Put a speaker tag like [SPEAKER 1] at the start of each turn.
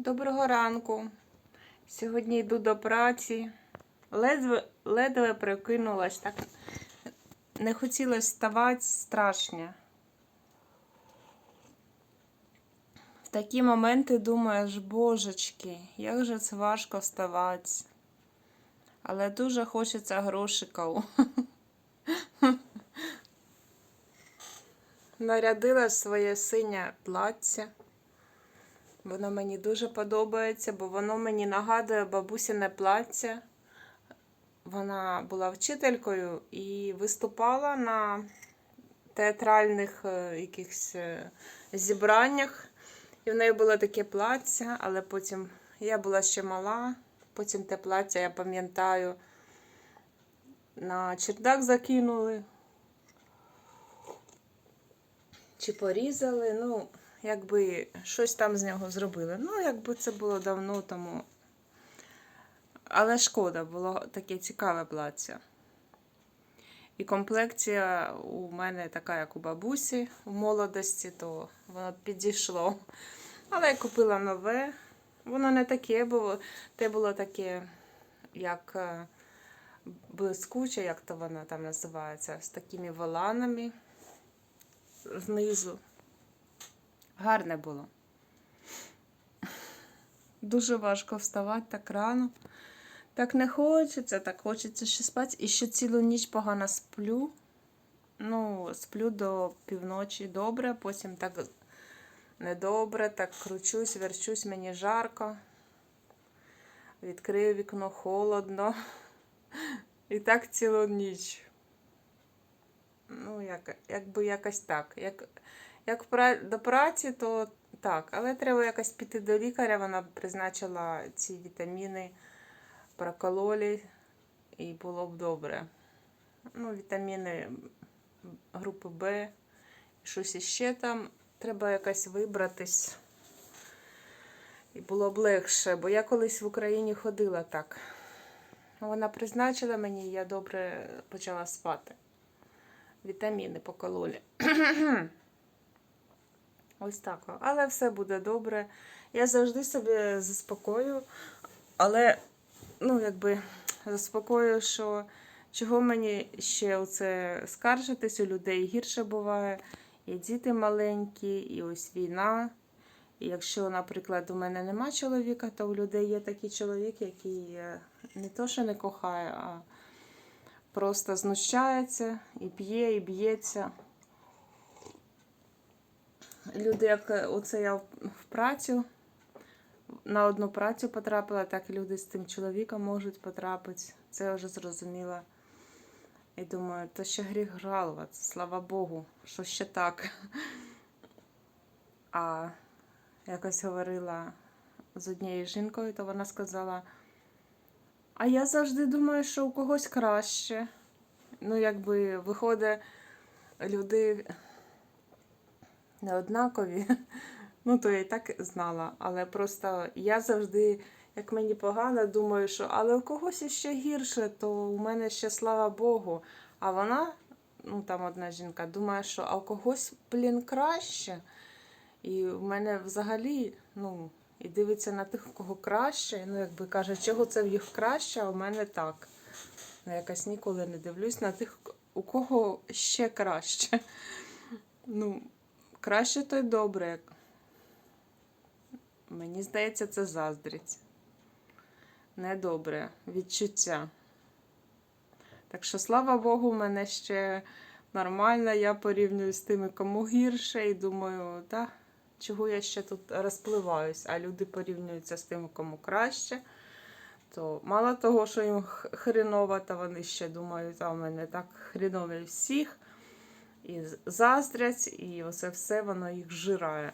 [SPEAKER 1] Доброго ранку. Сьогодні йду до праці. Ледве, ледве прокинулась, так не хотіла вставати страшно. В такі моменти думаєш, божечки, як же це важко вставати. Але дуже хочеться грошиків. Нарядила своє синє плаття. Воно мені дуже подобається, бо воно мені нагадує бабусіне плаття. Вона була вчителькою і виступала на театральних е, якихось е, зібраннях. І в неї було таке плаття, але потім я була ще мала. Потім те плаття, я пам'ятаю, на чердак закинули. Чи порізали, ну, якби щось там з нього зробили. Ну, якби це було давно тому. Але шкода, було таке цікаве плаття. І комплекція у мене така, як у бабусі в молодості, то воно підійшло. Але я купила нове. Воно не таке було. Те було таке, як е, блискуче, як то воно там називається, з такими воланами знизу. Гарне було. Дуже важко вставати так рано. Так не хочеться, так хочеться ще спати. І ще цілу ніч погано сплю. Ну, сплю до півночі добре, потім так недобре, так кручусь, верчусь, мені жарко. Відкрию вікно холодно. І так цілу ніч. Ну, як, якби якось так. Як, як до праці, то так. Але треба якось піти до лікаря. Вона призначила ці вітаміни, прокололі, і було б добре. Ну, вітаміни групи Б, щось іще там. Треба якось вибратись. І було б легше, бо я колись в Україні ходила так. Вона призначила мені, і я добре почала спати. Вітаміни покололі. Ось так. Але все буде добре. Я завжди себе заспокою, але, ну, якби заспокою, що чого мені ще оце скаржитись, у людей гірше буває. І діти маленькі, і ось війна. І якщо, наприклад, у мене нема чоловіка, то у людей є такий чоловік, який е, не то, що не кохає, а просто знущається і п'є, і б'ється. Люди, як е, оце я в працю, на одну працю потрапила, так і люди з тим чоловіком можуть потрапити. Це я вже зрозуміла. І думаю, то ще гріх жалуватися, слава Богу, що ще так. А якось говорила з однією жінкою, то вона сказала: А я завжди думаю, що у когось краще. Ну, якби виходить, люди не однакові. Ну, то я і так знала. Але просто я завжди, як мені погано, думаю, що але у когось іще гірше, то у мене ще слава Богу. А вона, ну там одна жінка, думає, що а у когось, блін, краще. І в мене взагалі, ну, і дивиться на тих, у кого краще. Ну, якби каже, чого це в їх краще, а у мене так. Ну, якось ніколи не дивлюсь на тих, у кого ще краще. Ну, краще то й добре. Мені здається, це заздрість. Недобре відчуття. Так що, слава Богу, в мене ще нормально. Я порівнюю з тими, кому гірше, і думаю, та, чого я ще тут розпливаюсь, а люди порівнюються з тими, кому краще. То мало того, що їм х- хреново, то вони ще думають, а в мене так хреново всіх. І заздрять, і оце все воно їх жирає.